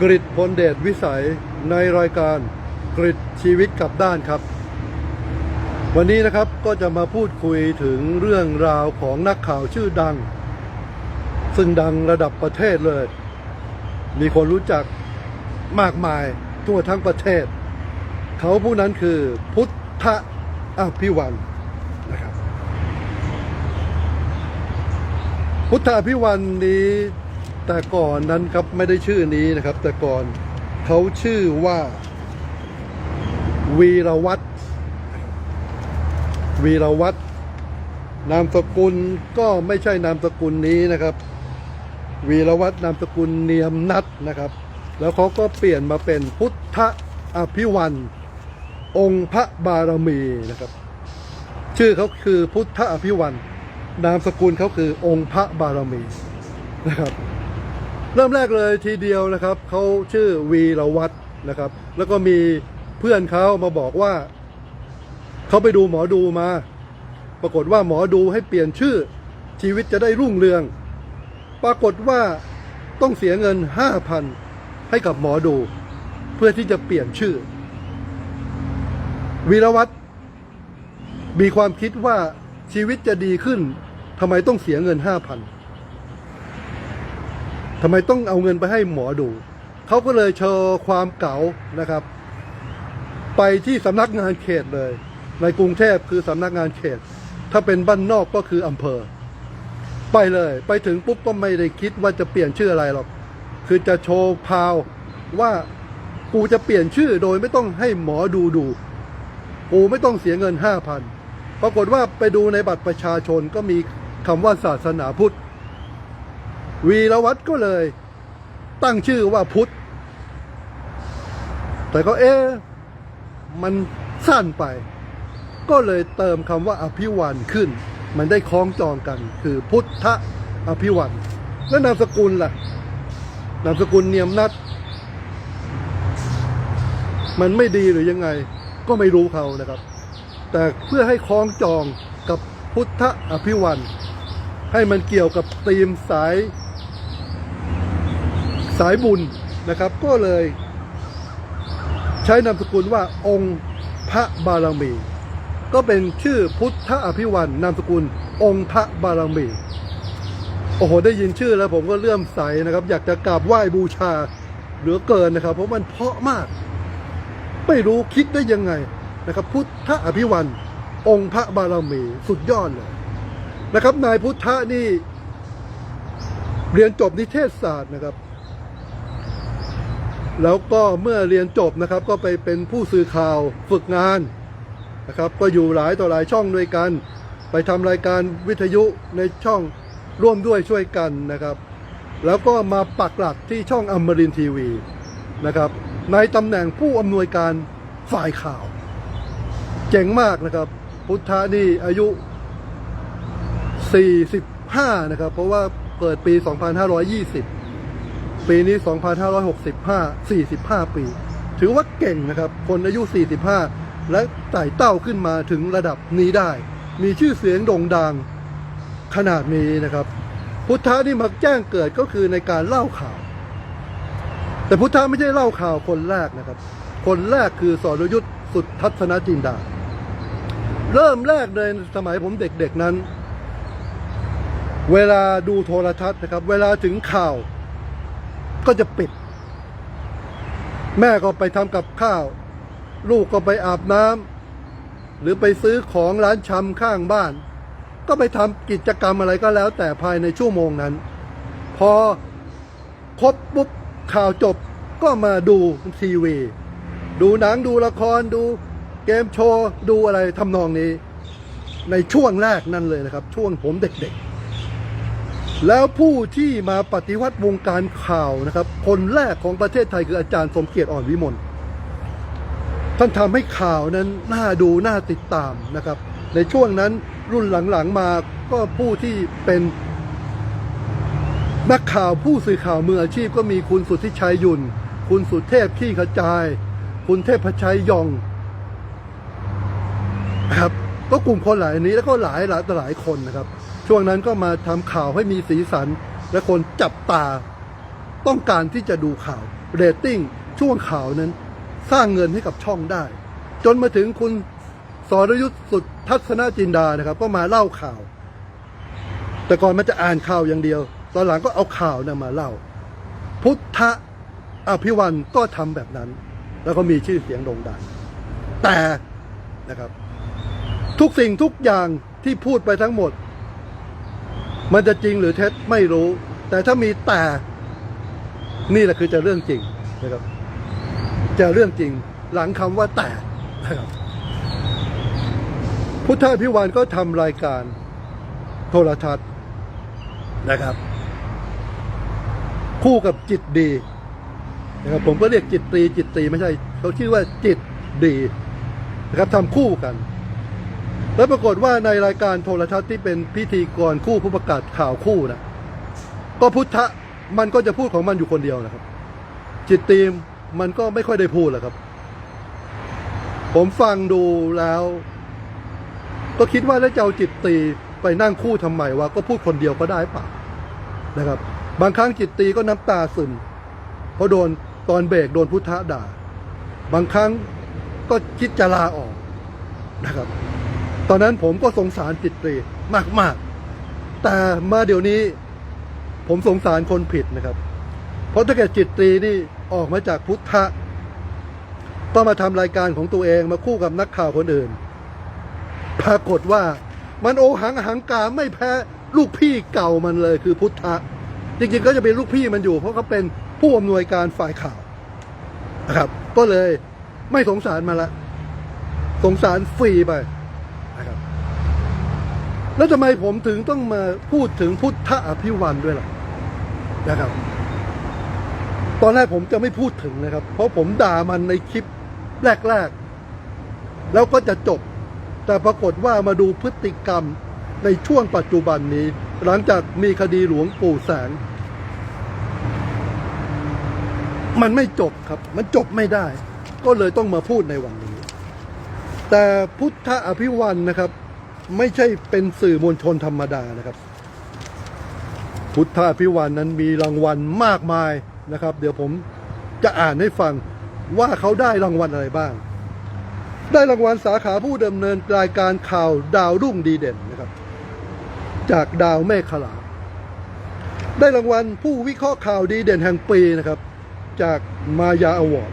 กริดพลเดชวิสัยในรายการกริดชีวิตกับด้านครับ วันนี้นะครับก็จะมาพูดคุยถึงเรื่องราวของนักข่าวชื่อดัง ซึ่งดังระดับประเทศเลย มีคนรู้จักมากมายทั่วทั้งประเทศ เขาผู้นั้นคือพุทธอภิวันนะครับ พุทธอภิวันนี้ แต่ก่อนนั้นครับไม่ได้ชื่อนี้นะครับ แต่ก่อนเขาชื่อว่า วีรวัตรวีรวัตรนามสกุลก็ไม่ใช่นามสกุลนี้นะครับ วีรวัตรนามสกุลเนียมนัทนะครับ แล้วเขาก็เปลี่ยนมาเป็นพุทธอภิวันองค์พระบารมีนะครับ ชื่อเขาคือพุทธอภิวันนามสกุลเขาคือองค์พระบารมีนะครับ เริ่มแรกเลยทีเดียวนะครับเขาชื่อวีรวัตรนะครับ แล้วก็มีเพื่อนเขามาบอกว่าเขาไปดูหมอดูมา ปรากฏว่าหมอดูให้เปลี่ยนชื่อชีวิตจะได้รุ่งเรือง ปรากฏว่าต้องเสียเงินห้าพันให้กับหมอดู เพื่อที่จะเปลี่ยนชื่อ วีรวัตรมีความคิดว่าชีวิตจะดีขึ้นทำไมต้องเสียเงินห้าพัน ทำไมต้องเอาเงินไปให้หมอดู เขาก็เลยโชว์ความเก๋านะครับ ไปที่สำนักงานเขตเลย ในกรุงเทพคือสำนักงานเขต ถ้าเป็นบ้านนอกก็คืออำเภอ ไปเลย ไปถึงปุ๊บก็ไม่ได้คิดว่าจะเปลี่ยนชื่ออะไรหรอก คือจะโชว์พาวว่ากูจะเปลี่ยนชื่อโดยไม่ต้องให้หมอดูดู กูไม่ต้องเสียเงินห้าพันปรากฏว่าไปดูในบัตรประชาชนก็มีคำว่าศาสนาพุทธ วีรวัตรก็เลย ตั้งชื่อว่าพุทธ แต่ก็เอ๊ะมันสั้นไป ก็เลยเติมคำว่าอภิวันขึ้น มันได้คล้องจองกัน คือพุทธอภิวันแล้วนามสกุลล่ะ นามสกุลเนียมนัดมันไม่ดีหรือยังไง ก็ไม่รู้เขานะครับ แต่เพื่อให้คล้องจองกับพุทธอภิวันให้มันเกี่ยวกับธีมสาย สายบุญนะครับ ก็เลยใช้นามสกุลว่าองค์พระบารมี ก็เป็นชื่อพุทธอภิวันนามสกุล องค์พระบารมีโอ้โหได้ยินชื่อแล้วผมก็เลื่อมใสนะครับ อยากจะกราบไหว้บูชาเหลือเกินนะครับ เพราะมันเพาะมาก ไม่รู้คิดได้ยังไงนะครับ พุทธอภิวันองค์พระบารมีสุดยอดเลยนะครับ นายพุทธะนี่เรียนจบนิเทศศาสตร์นะครับ แล้วก็เมื่อเรียนจบนะครับก็ไปเป็นผู้สื่อข่าวฝึกงานนะครับก็อยู่หลายต่อหลายช่องด้วยกัน ไปทำรายการวิทยุในช่องร่วมด้วยช่วยกันนะครับ แล้วก็มาปักหลักที่ช่องอมรินทีวีนะครับในตำแหน่งผู้อำนวยการฝ่ายข่าว เจ๋งมากนะครับ พุทธานี่อายุ 45 นะครับ เพราะว่าเกิดปี 2520 ปีนี้ 2565 45 ปี ถือว่าเก่งนะครับ คนอายุ 45 และไต่เต้าขึ้นมาถึงระดับนี้ได้ มีชื่อเสียงโด่งดังขนาดนี้นะครับ พุทธะที่มักแจ้งเกิดก็คือในการเล่าข่าว แต่พุทธะไม่ใช่เล่าข่าวคนแรกนะครับ คนแรกคือสรยุทธ์สุดทัศนจินดา เริ่มแรกเลยสมัยผมเด็กๆนั้น เวลาดูโทรทัศน์นะครับ เวลาถึงข่าว ก็จะปิด แม่ก็ไปทำกับข้าว ลูกก็ไปอาบน้ำหรือไปซื้อของร้านชำข้างบ้าน ก็ไปทำกิจกรรมอะไรก็แล้ว แต่ภายในชั่วโมงนั้น พอครบปุ๊บข่าวจบก็มาดูทีวี ดูหนังดูละครดูเกมโชว์ ดูอะไรทำนองนี้ ในช่วงแรกนั่นเลยนะครับ ช่วงผมเด็กๆ แล้วผู้ที่มาปฏิวัติวงการข่าวนะครับ คนแรกของประเทศไทยคืออาจารย์สมเกียรติอ่อนวิมลท่านทำให้ข่าวนั้นน่าดูน่าติดตามนะครับ ในช่วงนั้นรุ่นหลังๆมาก็ผู้ที่เป็นนักข่าวผู้สื่อข่าวมืออาชีพก็มีคุณสุทธิชัยยุนคุณสุเทพขี้ขจาย คุณเทพชัยยองนะครับ ก็กลุ่มคนหลายนี้แล้วก็หลายหลายต่หลายคนนะครับ ช่วงนั้นก็มาทำข่าวให้มีสีสัน และคนจับตา ต้องการที่จะดูข่าวเรตติ้งช่วงข่าวนั้น สร้างเงินให้กับช่องได้ จนมาถึงคุณสรยุทธ์สุดทัศนจินดานะครับ ก็มาเล่าข่าว แต่ก่อนมันจะอ่านข่าวอย่างเดียว ตอนหลังก็เอาข่าวนะมาเล่า พุทธอภิวันก็ทำแบบนั้น แล้วก็มีชื่อเสียงโด่งดังแต่นะครับ ทุกสิ่งทุกอย่างที่พูดไปทั้งหมด มันจะจริงหรือเท็จไม่รู้ แต่ถ้ามีแต่นี่แหละคือจะเรื่องจริงนะครับ จะเรื่องจริงหลังคำว่าแต่นะครับพุทธอภิวันก็ทำรายการโทรทัศน์นะครับ คู่กับจิตดีนะครับผมก็เรียกจิตตรีจิตตรีไม่ใช่ เขาชื่อว่าจิตดีนะครับทำคู่กัน แล้วปรากฏว่าในรายการโทรทัศน์ที่เป็นพิธีกรคู่ผู้ประกาศข่าวคู่นะก็พุทธะมันก็จะพูดของมันอยู่คนเดียวนะครับ จิตตีมมันก็ไม่ค่อยได้พูดแหละครับ ผมฟังดูแล้ว ก็คิดว่าแล้วจะเอาจิตตีไปนั่งคู่ทำไมวะก็พูดคนเดียวก็ได้ปะนะครับ บางครั้งจิตตีก็น้ำตาซึมเพราะโดนตอนเบรกโดนพุทธะด่า บางครั้งก็คิดจะลาออกนะครับ ตอนนั้นผมก็สงสารจิตตรีมาก ๆ แต่มาเดี๋ยวนี้ ผมสงสารคนผิดนะครับ เพราะถ้าเกิดจิตตรีนี่ออกมาจากพุทธะก็มาทำรายการของตัวเองมาคู่กับนักข่าวคนอื่น ปรากฏว่ามันโอหังหังกาไม่แพ้ลูกพี่เก่ามันเลยคือพุทธะ จริงๆก็จะเป็นลูกพี่มันอยู่ เพราะเขาเป็นผู้อำนวยการฝ่ายข่าวนะครับ ก็เลยไม่สงสารมันละ สงสารฟรีไป แล้วทำไมผมถึงต้องมาพูดถึงพุทธอภิวันด้วยล่ะนะครับ ตอนแรกผมจะไม่พูดถึงนะครับ เพราะผมด่ามันในคลิปแรกๆ แล้วก็จะจบ แต่ปรากฏว่ามาดูพฤติกรรมในช่วงปัจจุบันนี้ หลังจากมีคดีหลวงปู่แสง มันไม่จบครับ มันจบไม่ได้ ก็เลยต้องมาพูดในวันนี้ แต่พุทธอภิวันนะครับ ไม่ใช่เป็นสื่อมวลชนธรรมดานะครับ พุทธอภิวันนั้นมีรางวัลมากมายนะครับ เดี๋ยวผมจะอ่านให้ฟังว่าเขาได้รางวัลอะไรบ้าง ได้รางวัลสาขาผู้ดำเนินรายการข่าวดาวรุ่งดีเด่นนะครับ จากดาวเมฆขลา ได้รางวัลผู้วิเคราะห์ข่าวดีเด่นแห่งปีนะครับ จากมายาอวอร์ด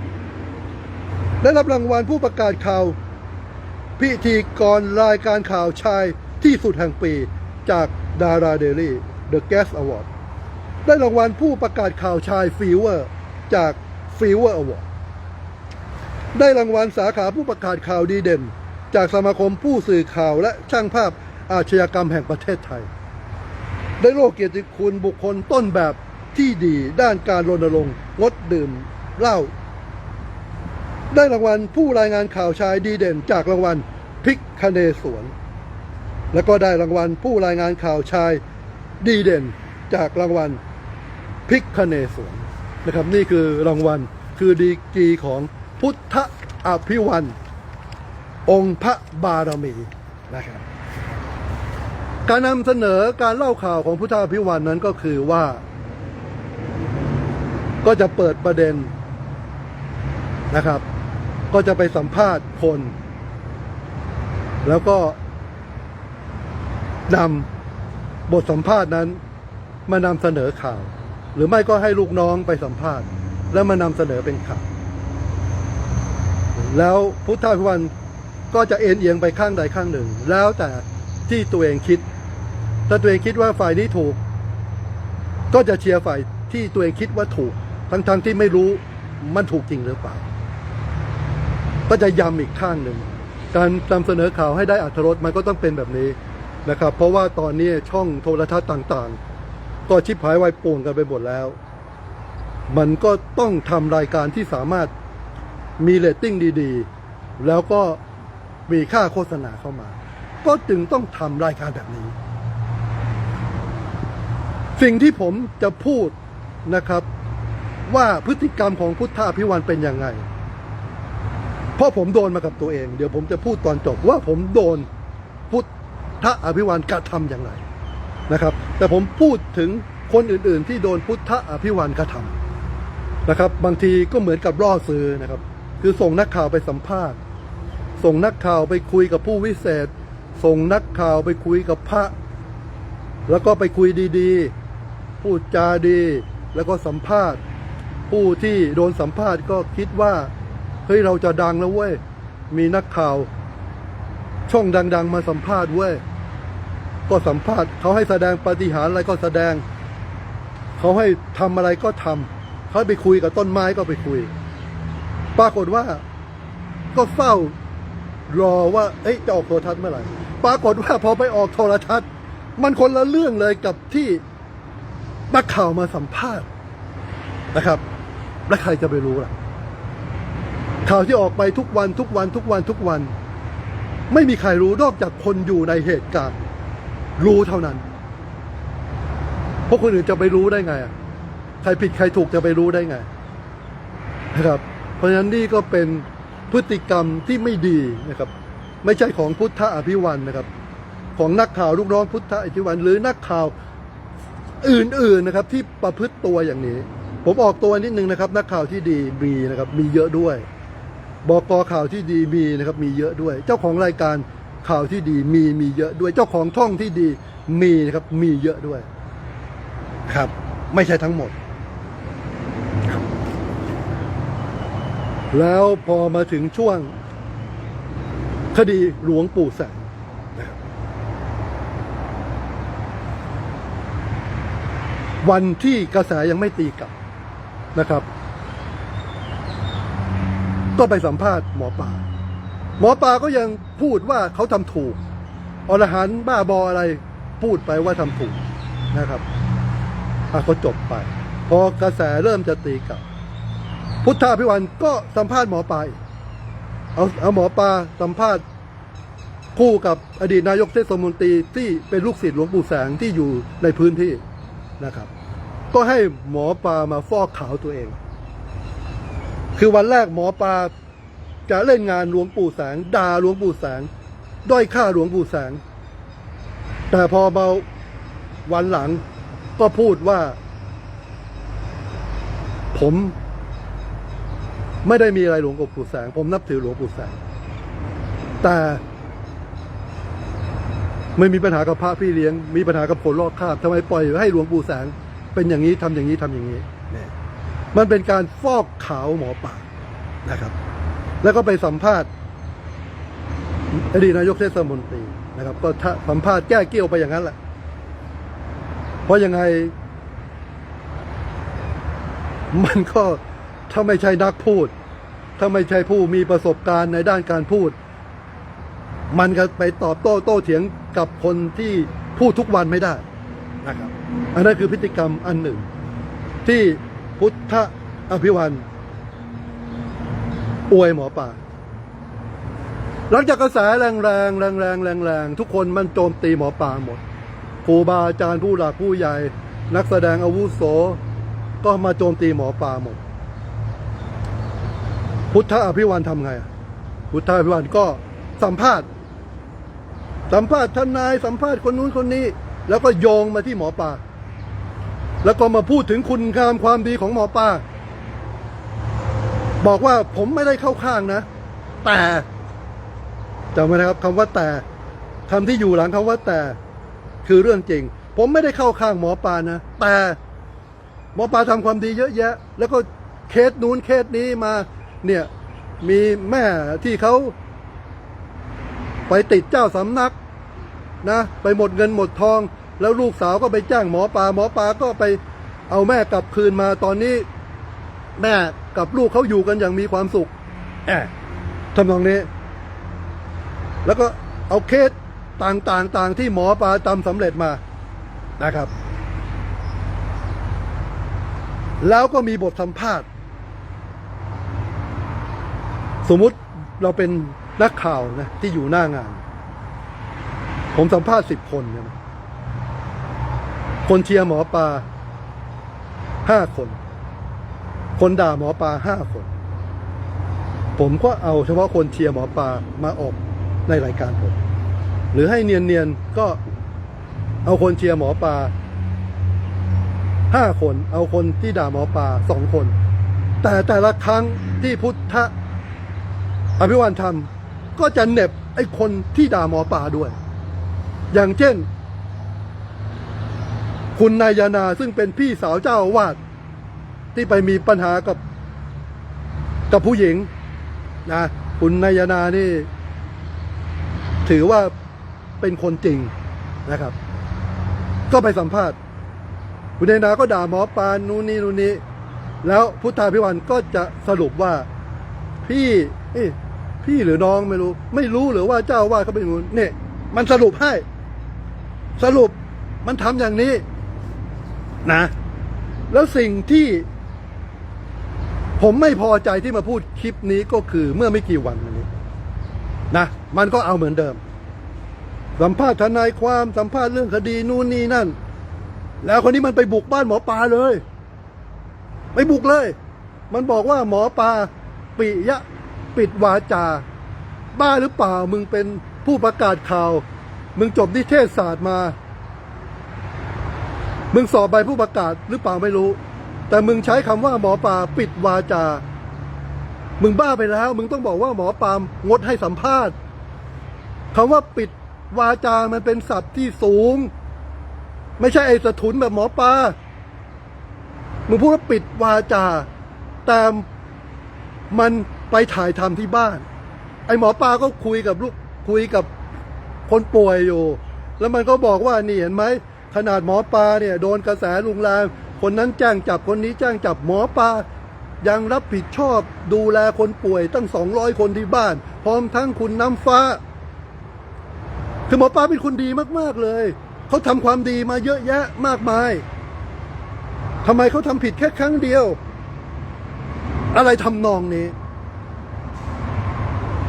ได้รับรางวัลผู้ประกาศข่าว พิธีกรรายการข่าวชายที่สุดแห่งปี จากดาราเดลี่ The Guest Award ได้รางวัลผู้ประกาศข่าวชายฟีเวอร์จากฟีเวอร์อวอร์ดได้รางวัลสาขาผู้ประกาศข่าวดีเด่น จากสมาคมผู้สื่อข่าวและช่างภาพอาชญากรรมแห่งประเทศไทย ได้โลกเกียรติคุณบุคคลต้นแบบที่ดีด้านการรณรงค์งดดื่มเหล้า ได้รางวัลผู้รายงานข่าวชายดีเด่น จากรางวัลพิกคเนสวน แล้วก็ได้รางวัลผู้รายงานข่าวชายดีเด่น จากรางวัลพิกคเนสวนนะครับนี่คือรางวัลคือดีกรีของพุทธอภิวันองค์พระบารมีนะครับการนำเสนอการเล่าข่าวของพุทธอภิวันนั้นก็คือว่า ก็จะเปิดประเด็นนะครับ ก็จะไปสัมภาษณ์คน แล้วก็นำบทสัมภาษณ์นั้น มานำเสนอข่าว หรือไม่ก็ให้ลูกน้องไปสัมภาษณ์ แล้วมานำเสนอเป็นข่าว แล้วพุทธาพิวันก็จะเอ็นเอียงไปข้างใดข้างหนึ่ง แล้วแต่ที่ตัวเองคิด ถ้าตัวเองคิดว่าฝ่ายนี้ถูก ก็จะเชียร์ฝ่ายที่ตัวเองคิดว่าถูก ทั้งๆที่ไม่รู้มันถูกจริงหรือเปล่า ก็จะย้ำอีกข้างหนึ่ง การนำเสนอข่าวให้ได้อัธรสมันก็ต้องเป็นแบบนี้นะครับ เพราะว่าตอนนี้ช่องโทรทัศน์ต่างๆ ก็ชิบหายวายป่วงกันไปหมดแล้ว มันก็ต้องทำรายการที่สามารถมีเรตติ้งดีๆ แล้วก็มีค่าโฆษณาเข้ามา ก็จึงต้องทำรายการแบบนี้ สิ่งที่ผมจะพูดนะครับ ว่าพฤติกรรมของพุทธาพิวันเป็นยังไง เพราะผมโดนมากับตัวเอง เดี๋ยวผมจะพูดตอนจบว่าผมโดนพุทธอภิวันกระทำอย่างไรนะครับ แต่ผมพูดถึงคนอื่นๆ ที่โดนพุทธอภิวันกระทำนะครับ บางทีก็เหมือนกับล่อซื้อนะครับ คือส่งนักข่าวไปสัมภาษณ์ ส่งนักข่าวไปคุยกับผู้วิเศษ ส่งนักข่าวไปคุยกับพระ แล้วก็ไปคุยดีๆ พูดจาดี แล้วก็สัมภาษณ์ ผู้ที่โดนสัมภาษณ์ก็คิดว่า เฮ้ยเราจะดังแล้วเว้ย มีนักข่าว ช่องดัง ๆ มาสัมภาษณ์เว้ย ก็สัมภาษณ์เขาให้แสดงปฏิหารอะไรก็แสดง เขาให้ทำอะไรก็ทำเขาไปคุยกับต้นไม้ก็ไปคุย ปรากฏว่า ก็เฝ้ารอว่า เอ๊ะจะออกโทรทัศน์เมื่อไหร่ ปรากฏว่าพอไปออกโทรทัศน์ มันคนละเรื่องเลยกับที่นักข่าวมาสัมภาษณ์นะครับ แล้วใครจะไปรู้ล่ะ ข่าวที่ออกไปทุกวันทุกวันทุกวันทุกวัน ไม่มีใครรู้นอกจากคนอยู่ในเหตุการณ์ รู้เท่านั้นพวกคนอื่นจะไปรู้ได้ไงอะใครผิดใครถูกจะไปรู้ได้ไงนะครับ เพราะฉะนั้นนี่ก็เป็นพฤติกรรมที่ไม่ดีนะครับ ไม่ใช่ของพุทธอภิวันนะครับ ของนักข่าวลูกน้องพุทธอภิวันหรือนักข่าวอื่นๆนะครับ ที่ประพฤติตัวอย่างนี้ ผมออกตัวนิดนึงนะครับ นักข่าวที่ดีมีนะครับ มีเยอะด้วย บอกข่าวที่ดีมีนะครับมีเยอะด้วย เจ้าของรายการข่าวที่ดีมีมีเยอะด้วย เจ้าของท่องที่ดีมีนะครับมีเยอะด้วย ครับ ไม่ใช่ทั้งหมด แล้วพอมาถึงช่วง คดีหลวงปู่แสงวันที่กระแสยังไม่ตีกลับนะครับ ก็ไปสัมภาษณ์หมอปลาหมอปลาก็ยังพูดว่าเขาทำถูกอรหันบ้าบออะไรพูดไปว่าทำถูกนะครับอะก็จบไป พอกระแสเริ่มจะตีกลับ พุทธาพิวันก็สัมภาษณ์หมอปลาเอาเอาหมอปลาสัมภาษณ์คู่กับอดีตนายกเทศมนตรีที่เป็นลูกศิษย์หลวงปู่แสงที่อยู่ในพื้นที่นะครับ ก็ให้หมอปลามาฟอกขาวตัวเอง คือวันแรกหมอปลาจะเล่นงานหลวงปู่แสงด่าหลวงปู่แสง ด้อยค่าหลวงปู่แสง แต่พอมาวันหลังก็พูดว่า ผม ไม่ได้มีอะไรหลวงปู่แสง ผมนับถือหลวงปู่แสง แต่ไม่มีปัญหากับพระพี่เลี้ยง มีปัญหากับผลรอบคาบทำไมปล่อยให้หลวงปู่แสง เป็นอย่างนี้ทำอย่างนี้ทำอย่างนี้เนี่ย มันเป็นการฟอกขาวหมอป่านะครับ แล้วก็ไปสัมภาษณ์อดีตนายกเทศมนตรีนะครับ ก็สัมภาษณ์แก้เกี้ยวไปอย่างนั้นแหละ เพราะยังไง มันก็ถ้าไม่ใช่นักพูด ถ้าไม่ใช่ผู้มีประสบการณ์ในด้านการพูด มันก็ไปตอบโต้โต้เถียงกับคนที่พูดทุกวันไม่ได้นะครับ อันนั้นคือพฤติกรรมอันหนึ่ง ที่ พุทธอภิวันอวยหมอป่า หลังจากกระแสแรงแรงแรงแรงแรงแรงทุกคนมันโจมตีหมอป่าหมดครูบาอาจารย์ผู้หลักผู้ใหญ่ นักแสดงอาวุโส ก็มาโจมตีหมอป่าหมด พุทธอภิวันทำไง พุทธอภิวันก็สัมภาษณ์ สัมภาษณ์ทนายสัมภาษณ์คนนู้นคนนี้ แล้วก็โยงมาที่หมอปลา แล้วก็มาพูดถึงคุณงามความดีของหมอปลาบอกว่าผมไม่ได้เข้าข้างนะ แต่จำไว้นะครับคำว่าแต่คำที่อยู่หลังคำว่าแต่ คือเรื่องจริง ผมไม่ได้เข้าข้างหมอปลานะ แต่หมอปลาทำความดีเยอะแยะ แล้วก็เคสนู้นเคสนี้มา เนี่ย มีแม่ที่เขาไปติดเจ้าสำนักนะ ไปหมดเงินหมดทอง แล้วลูกสาวก็ไปจ้างหมอปลาหมอปลาก็ไปเอาแม่กลับคืนมาตอนนี้ แม่กับลูกเขาอยู่กันอย่างมีความสุขแอบทำนองนี้ แล้วก็เอาเคสต่างๆต่างที่หมอปลาทำสำเร็จมานะครับ แล้วก็มีบทสัมภาษณ์ สมมุติเราเป็นนักข่าวนะที่อยู่หน้างาน ผมสัมภาษณ์สิบคนเนี่ยนะ คนเชียร์หมอปลาห้าคน คนด่าหมอปลาห้าคน ผมก็เอาเฉพาะคนเชียร์หมอปลามาออกในรายการผม หรือให้เนียนๆก็เอาคนเชียร์หมอปลาห้าคน เอาคนที่ด่าหมอปลาสองคน แต่แต่ละครั้งที่พุทธอภิวันทำก็จะเน็บไอ้คนที่ด่าหมอปลาด้วย อย่างเช่น คุณนายนาซึ่งเป็นพี่สาวเจ้าอาวาสที่ไปมีปัญหากับ กับผู้หญิงนะคุณนายนานี่ ถือว่าเป็นคนจริงนะครับ ก็ไปสัมภาษณ์ คุณนายนาก็ด่าหมอปานู่นนี่นู่นนี่แล้วพุทธาพิวันก็จะสรุปว่า พี่เอ้พี่หรือน้องไม่รู้ ไม่รู้หรือว่าเจ้าว่าสเขาเป็นงูนเนี่ย มันสรุปให้ สรุปมันทำอย่างนี้ นะ แล้วสิ่งที่ผมไม่พอใจที่มาพูดคลิปนี้ก็คือเมื่อไม่กี่วันมานี้นะมันก็เอาเหมือนเดิม สัมภาษณ์ทนายความสัมภาษณ์เรื่องคดีนู่นนี่นั่น แล้วคนนี้มันไปบุกบ้านหมอปลาเลยไปบุกเลย มันบอกว่าหมอปลาปิยะปิดวาจา บ้าหรือเปล่ามึงเป็นผู้ประกาศข่าว มึงจบนิเทศศาสตร์มา มึงสอบใบผู้ประกาศหรือเปล่าไม่รู้ แต่มึงใช้คำว่าหมอปลาปิดวาจา มึงบ้าไปแล้ว มึงต้องบอกว่าหมอปลางดให้สัมภาษณ์คำว่าปิดวาจามันเป็นศัพท์ที่สูง ไม่ใช่ไอ้สะทุนแบบหมอปลามึงพูดว่าปิดวาจา แต่มันไปถ่ายทำที่บ้าน ไอ้หมอปลาก็คุยกับลูกคุยกับคนป่วยอยู่ แล้วมันก็บอกว่านี่เห็นไหม ขนาดหมอปลาเนี่ยโดนกระแสลุงลามคนนั้นแจ้งจับคนนี้แจ้งจับหมอปลายังรับผิดชอบดูแลคนป่วยตั้งสองร้อยคนที่บ้าน พร้อมทั้งคุณน้ำฟ้า คือหมอปลาเป็นคนดีมาก ๆ เลย เขาทำความดีมาเยอะแยะมากมายทำไมเขาทำผิดแค่ครั้งเดียว อะไรทำนองนี้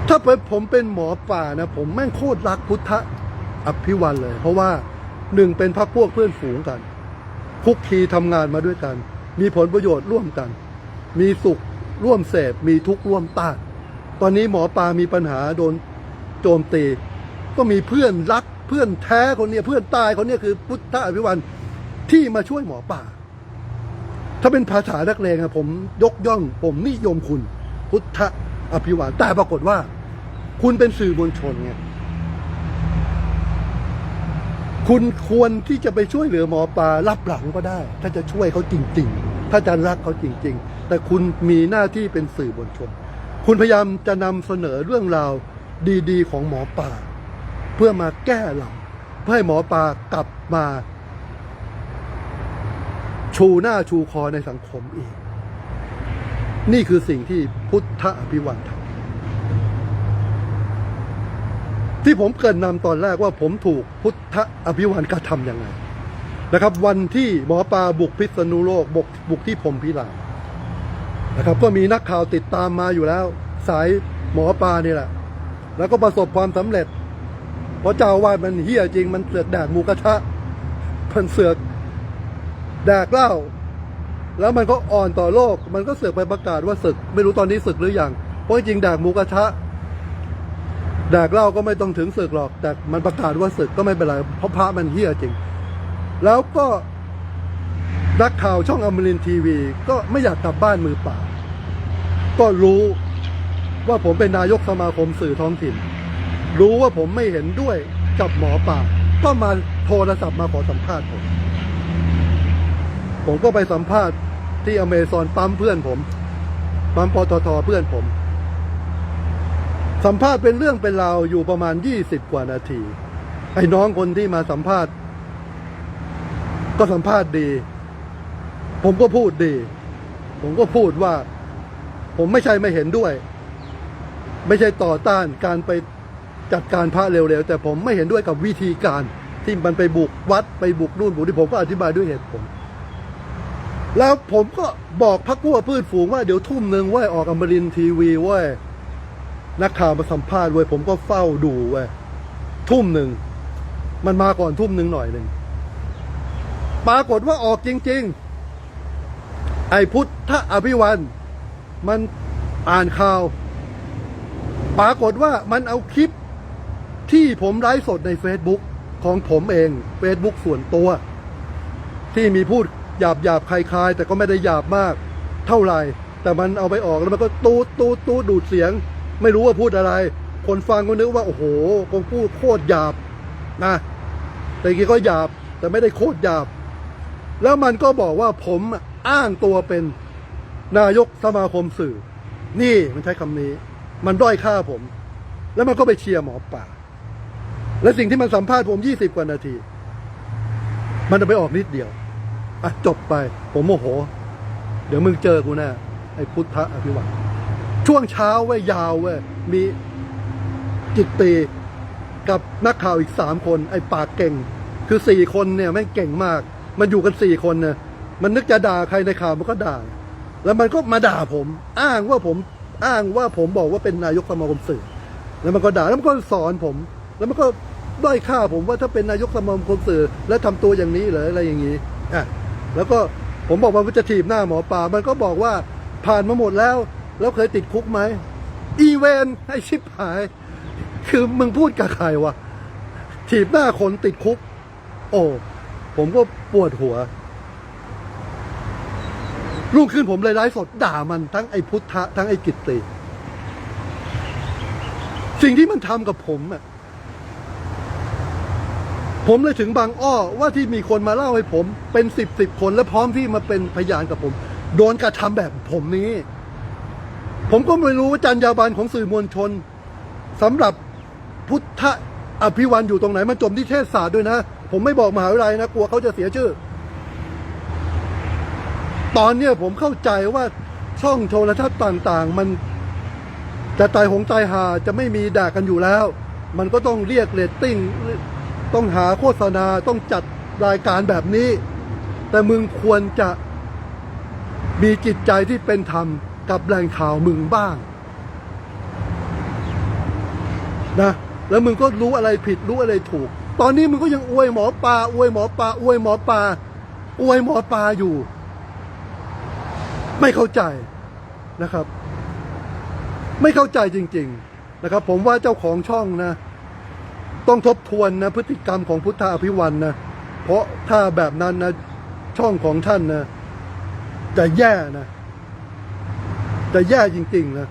ถ้าเป็นผมเป็นหมอป่านะ ผมแม่งโคตรรักพุทธอภิวันเลย เพราะว่า หนึ่งเป็นพักพวกเพื่อนฝูงกัน คุกคีทำงานมาด้วยกัน มีผลประโยชน์ร่วมกัน มีสุขร่วมเสพมีทุกข์ร่วมต้านตอนนี้หมอปลามีปัญหาโดนโจมตี ก็มีเพื่อนรักเพื่อนแท้คนเนี้ยเพื่อนตายคนเนี้ยคือพุทธอภิวันที่มาช่วยหมอป่า ถ้าเป็นภาษานักเลงอะผมยกย่อง ผมนิยมคุณ พุทธอภิวันแต่ปรากฏว่า คุณเป็นสื่อมวลชนไง คุณควรที่จะไปช่วยเหลือหมอปลารับหลังก็ได้ ถ้าจะช่วยเขาจริง ๆ ถ้าจะรักเขาจริง ๆ แต่คุณมีหน้าที่เป็นสื่อมวลชน คุณพยายามจะนำเสนอเรื่องราวดีๆ ของหมอปลาเพื่อมาแก้เราเพื่อให้หมอปลากลับมา ชูหน้าชูคอในสังคมอีก นี่คือสิ่งที่พุทธอภิวันทำ ที่ผมเกรินนำตอนแรกว่าผมถูกพุทธอภิวันกระทำยังไงนะครับ วันที่หมอปลาบุกพิษณุโลกบุกบุกที่พรมพิลานะครับก็มีนักข่าวติดตามมาอยู่แล้ว สายหมอปลานี่แหละ แล้วก็ประสบความสำเร็จ เพราะเจ้าวาดมันเฮี้ยจริงมันเสือกแดกหมูกระทะมันเสือกแดกเหล้าแล้วมันก็อ่อนต่อโลก มันก็เสือกไปประกาศว่าศึก ไม่รู้ตอนนี้ศึกหรืออยังเพราะจริงแดกหมูกระทะ แดกเหล้าก็ไม่ต้องถึงศึกหรอก แต่มันประกาศว่าศึกก็ไม่เป็นไร เพราะพระมันเฮี้ยจริง แล้วก็นักข่าวช่องอมรินทีวี ก็ไม่อยากกลับบ้านมือเปล่า ก็รู้ว่าผมเป็นนายกสมาคมสื่อท้องถิ่น รู้ว่าผมไม่เห็นด้วยกับหมอป่า ก็มาโทรศัพท์มาขอสัมภาษณ์ผม ผมก็ไปสัมภาษณ์ที่อเมซอนปั๊มเพื่อนผมปั๊มปตทเพื่อนผม สัมภาษณ์เป็นเรื่องเป็นราวอยู่ประมาณยี่สิบกว่านาที ไอ้น้องคนที่มาสัมภาษณ์ ก็สัมภาษณ์ดี ผมก็พูดดี ผมก็พูดว่า ผมไม่ใช่ไม่เห็นด้วย ไม่ใช่ต่อต้านการไปจัดการพระเร็วๆ แต่ผมไม่เห็นด้วยกับวิธีการ ที่มันไปบุกวัดไปบุกนู่นบุกนี่ผมก็อธิบายด้วยเหตุผล แล้วผมก็บอกพักพวกพืชฝูงว่าเดี๋ยวทุ่มหนึ่งว้ยออกอมรินทีวีว้ย นักข่าวมาสัมภาษณ์เว้ยผมก็เฝ้าดูเว้ยทุ่มหนึ่ง มันมาก่อนทุ่มหนึ่งหน่อยหนึ่งปรากฏว่าออกจริง ๆ ไอ้พุทธอภิวันมันอ่านข่าว ปรากฏว่ามันเอาคลิปที่ผมไลฟ์สดใน Facebook ของผมเอง Facebook ส่วนตัว ที่มีพูดหยาบหยาบคลายๆ แต่ก็ไม่ได้หยาบมาก เท่าไหร่ แต่มันเอาไปออกแล้วมันก็ตูดตูดตูดดูดเสียง ไม่รู้ว่าพูดอะไร คนฟังก็นึกว่าโอ้โหคงพูดโคตรหยาบนะ แต่จริงๆก็หยาบแต่ไม่ได้โคตรหยาบ แล้วมันก็บอกว่าผมอ้างตัวเป็นนายกสมาคมสื่อ นี่มันใช้คำนี้ มันด้อยค่าผม แล้วมันก็ไปเชียร์หมอป่า และสิ่งที่มันสัมภาษณ์ผมยี่สิบกว่านาที มันจะไปออกนิดเดียวอะจบไป ผมโมโห เดี๋ยวมึงเจอกูแน่ไอ้พุทธอภิวัต ช่วงเช้าเว้ยยาวเว้ยมีจิตตีกับนักข่าวอีกสามคน ไอ้ปากเก่ง คือสี่คนเนี่ยแม่งเก่งมาก มันอยู่กันสี่คนเนี่ยมันนึกจะด่าใครในข่าวมันก็ด่า แล้วมันก็มาด่าผม อ้างว่าผมอ้างว่าผมบอกว่าเป็นนายกสมาคมสื่อ แล้วมันก็ด่าแล้วมันก็สอนผม แล้วมันก็ด้อยค่าผมว่าถ้าเป็นนายกสมาคมสื่อ แล้วทำตัวอย่างนี้หรืออะไรอย่างนี้อะแล้วก็ผมบอกว่ามันจะถีบหน้าหมอปลามันก็บอกว่าผ่านมาหมดแล้ว แล้วเคยติดคุกไหม อีเวนให้ชิบหาย คือมึงพูดกับใครวะ ถีบหน้าคนติดคุก โอ้ ผมก็ปวดหัว รุ่งขึ้นผมเลยไลฟ์สดด่ามันทั้งไอพุทธะทั้งไอกิตติ สิ่งที่มันทำกับผมอะผมเลยถึงบางอ้อว่าที่มีคนมาเล่าให้ผม เป็นสิบสิบคนและพร้อมที่มาเป็นพยานกับผม โดนกระทำแบบผมนี้ ผมก็ไม่รู้ว่าจรรยาบรรณของสื่อมวลชนสำหรับพุทธอภิวันอยู่ตรงไหน มันจบที่เทศศาสตร์ด้วยนะ ผมไม่บอกมหาวิทยาลัยนะกลัวเขาจะเสียชื่อ ตอนเนี้ยผมเข้าใจว่าช่องโทรทัศน์ต่างๆ มันจะตายหงตายหาจะไม่มีด่ากันอยู่แล้ว มันก็ต้องเรียกเรตติ้งต้องหาโฆษณาต้องจัดรายการแบบนี้ แต่มึงควรจะมีจิตใจที่เป็นธรรม กับแหล่งข่าวมึงบ้าง นะ แล้วมึงก็รู้อะไรผิดรู้อะไรถูก ตอนนี้มึงก็ยังอวยหมอปลาอวยหมอปลาอวยหมอปลาอวยหมอปลาอยู่ ไม่เข้าใจนะครับ ไม่เข้าใจจริง ๆ นะครับ ผมว่าเจ้าของช่องนะ ต้องทบทวนนะพฤติกรรมของพุทธาอภิวันนะเพราะถ้าแบบนั้นนะช่องของท่านนะจะแย่นะ จะแย่จริง ๆ นะ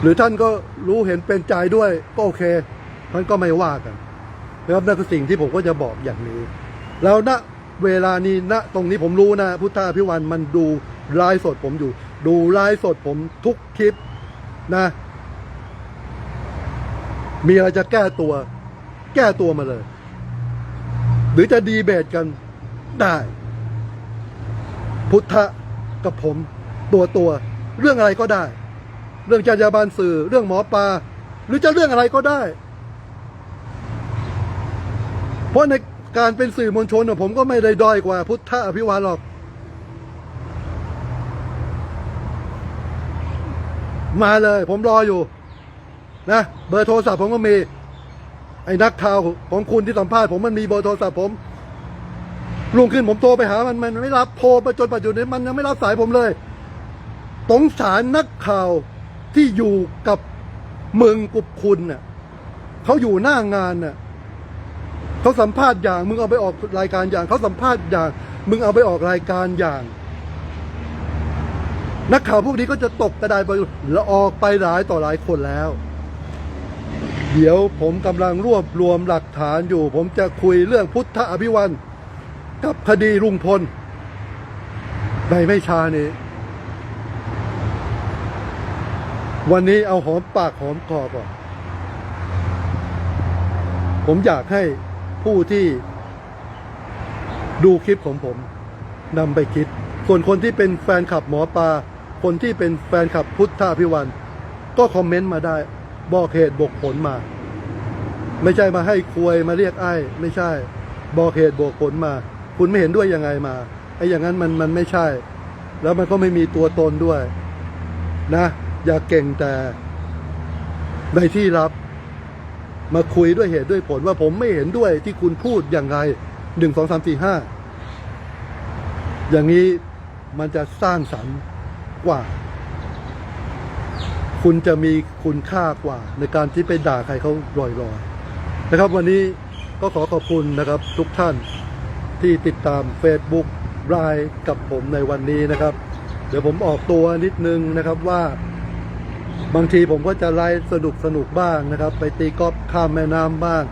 หรือท่านก็รู้เห็นเป็นใจด้วยก็โอเคท่านก็ไม่ว่ากันนะครับนั่นคือสิ่งที่ผมก็จะบอกอย่างนี้ แล้วณเวลานี้ณตรงนี้ผมรู้นะ พุทธาพิวันมันดูไลฟ์สดผมอยู่ ดูไลฟ์สดผมทุกคลิปนะ มีอะไรจะแก้ตัว แก้ตัวมาเลย หรือจะดีเบตกันได้ พุทธะกับผม ตัวตัวเรื่องอะไรก็ได้ เรื่องจรรยาบรรณสื่อ เรื่องหมอปลาหรือจะเรื่องอะไรก็ได้ เพราะในการเป็นสื่อมวลชนผมก็ไม่ได้ด้อยกว่าพุทธะอภิวานหรอก มาเลย ผมรออยู่ นะ เบอร์โทรศัพท์ผมก็มี ไอ้นักข่าวของคุณที่สัมภาษณ์ผมมันมีเบอร์โทรศัพท์ผมลุงขึ้นผมโทรไปหามันมันไม่รับโทรไปจนปัจจุบันมันยังไม่รับสายผมเลย สงสารนักข่าวที่อยู่กับเมืองกุบคุณน่ะเขาอยู่หน้างานน่ะเขาสัมภาษณ์อย่าง มึงเอาไปออกรายการอย่างเขาสัมภาษณ์อย่าง มึงเอาไปออกรายการอย่าง นักข่าวพวกนี้ก็จะตกกระไดไปแล้วออกไปหลายต่อหลายคนแล้ว เดี๋ยวผมกำลังรวบรวมหลักฐานอยู่ ผมจะคุยเรื่องพุทธอภิวันกับคดีลุงพลในไม่ช้านี้ วันนี้เอาหอมปากหอมคอก่อน ผมอยากให้ผู้ที่ดูคลิปของผมนำไปคิด ส่วนคนที่เป็นแฟนคลับหมอปลา คนที่เป็นแฟนคลับพุทธาพิวัน ก็คอมเมนต์มาได้ บอกเหตุบอกผลมา ไม่ใช่มาให้ควยมาเรียกไอ้ ไม่ใช่ บอกเหตุบอกผลมา คุณไม่เห็นด้วยยังไงมา ไอ้อย่างนั้นมันมันไม่ใช่ แล้วมันก็ไม่มีตัวตนด้วย นะ อย่าเก่งแต่ในที่รับมาคุยด้วยเหตุด้วยผลว่าผมไม่เห็นด้วยที่คุณพูดอย่างไรหนึ่งสองสามสี่ห้าอย่างนี้มันจะสร้างสรรค์กว่า คุณจะมีคุณค่ากว่า ในการที่ไปด่าใครเขาลอยๆนะครับ วันนี้ก็ขอขอบคุณนะครับ ทุกท่านที่ติดตาม Facebook รายกับผมในวันนี้นะครับ เดี๋ยวผมออกตัวนิดนึงนะครับว่า บางทีผมก็จะไลฟ์สนุกสนุกบ้างนะครับ ไปตีกอล์ฟข้ามแม่น้ำบ้าง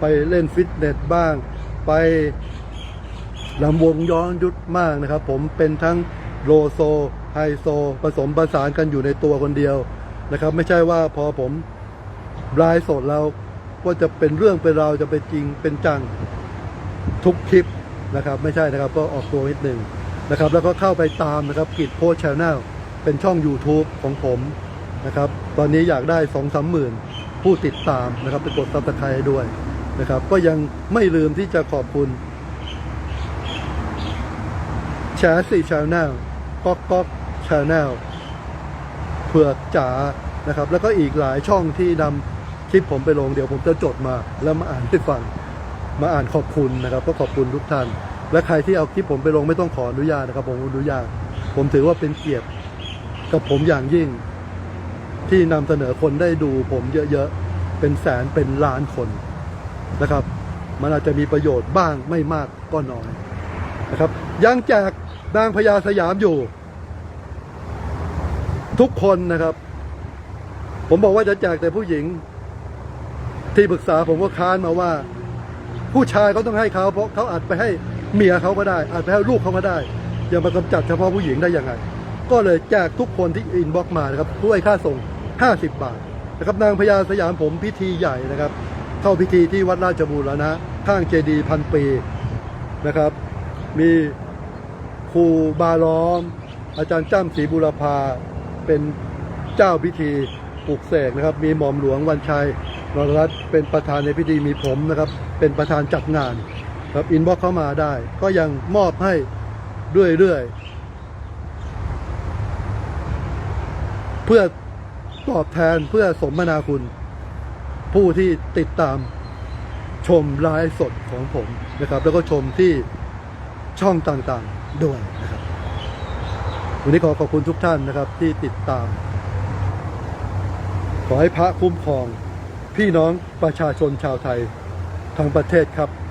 ไปเล่นฟิตเนสบ้าง ไปลำวงย้อนยุดมากนะครับ ผมเป็นทั้งโลโซไฮโซ ผสมประสานกันอยู่ในตัวคนเดียวนะครับ ไม่ใช่ว่าพอผมไลฟ์สดแล้วก็จะเป็นเรื่องเป็นราวจะเป็นจริงเป็นจังทุกคลิปนะครับ ไม่ใช่นะครับ ก็ออกตัวนิดหนึ่งนะครับ แล้วก็เข้าไปตามนะครับกิจโพสชแนลเป็นช่อง YouTube ของผม นะครับ ตอนนี้อยากได้สองสามหมื่นผู้ติดตามนะครับไปกดซับสไครต์ด้วยนะครับ ก็ยังไม่ลืมที่จะขอบคุณแชร์สี่ชาแนลก๊อกก๊อกชาแนลเผือกจ๋านะครับ แล้วก็อีกหลายช่องที่นำคลิปผมไปลงเดี๋ยวผมจะจดมา แล้วมาอ่านให้ฟังมาอ่านขอบคุณนะครับ ก็ขอบคุณทุกท่าน และใครที่เอาคลิปผมไปลงไม่ต้องขออนุญาตนะครับ ผมอนุญาตผมถือว่าเป็นเกียรติกับผมอย่างยิ่ง ที่นำเสนอคนได้ดูผมเยอะๆ เป็นแสนเป็นล้านคนนะครับ มันอาจจะมีประโยชน์บ้างไม่มากก็น้อยนะครับ ยังแจกนางพญาสยามอยู่ ทุกคนนะครับ ผมบอกว่าจะแจกแต่ผู้หญิง ที่ปรึกษาผมก็ค้านมาว่า ผู้ชายเขาต้องให้เขาเพราะเขาอาจไปให้เมียเขาก็ได้ อาจไปให้ลูกเขาก็ได้อย่ามากำจัดเฉพาะผู้หญิงได้ยังไง ก็เลยแจกทุกคนที่อินบ็อกมานะครับด้วยค่าส่ง 50 บาทนะครับนางพญาสยามผมพิธีใหญ่นะครับ เข้าพิธีที่วัดราชบูรณะข้างเจดีย์พันปีนะครับ มีครูบาล้อม อาจารย์จ้ำศรีบุรพาเป็นเจ้าพิธีปลุกเสกนะครับ มีหม่อมหลวงวันชัยนรรัตน์เป็นประธานในพิธีมีผมนะครับ เป็นประธานจัดงานครับอินบ็อกเข้ามาได้ ก็ยังมอบให้เรื่อยๆเพื่อ ตอบแทนเพื่อสมนาคุณ ผู้ที่ติดตามชมไลฟ์สดของผมนะครับ แล้วก็ชมที่ช่องต่างๆด้วยนะครับ วันนี้ขอขอบคุณทุกท่านนะครับที่ติดตาม ขอให้พระคุ้มครองพี่น้องประชาชนชาวไทยทั้งประเทศครับ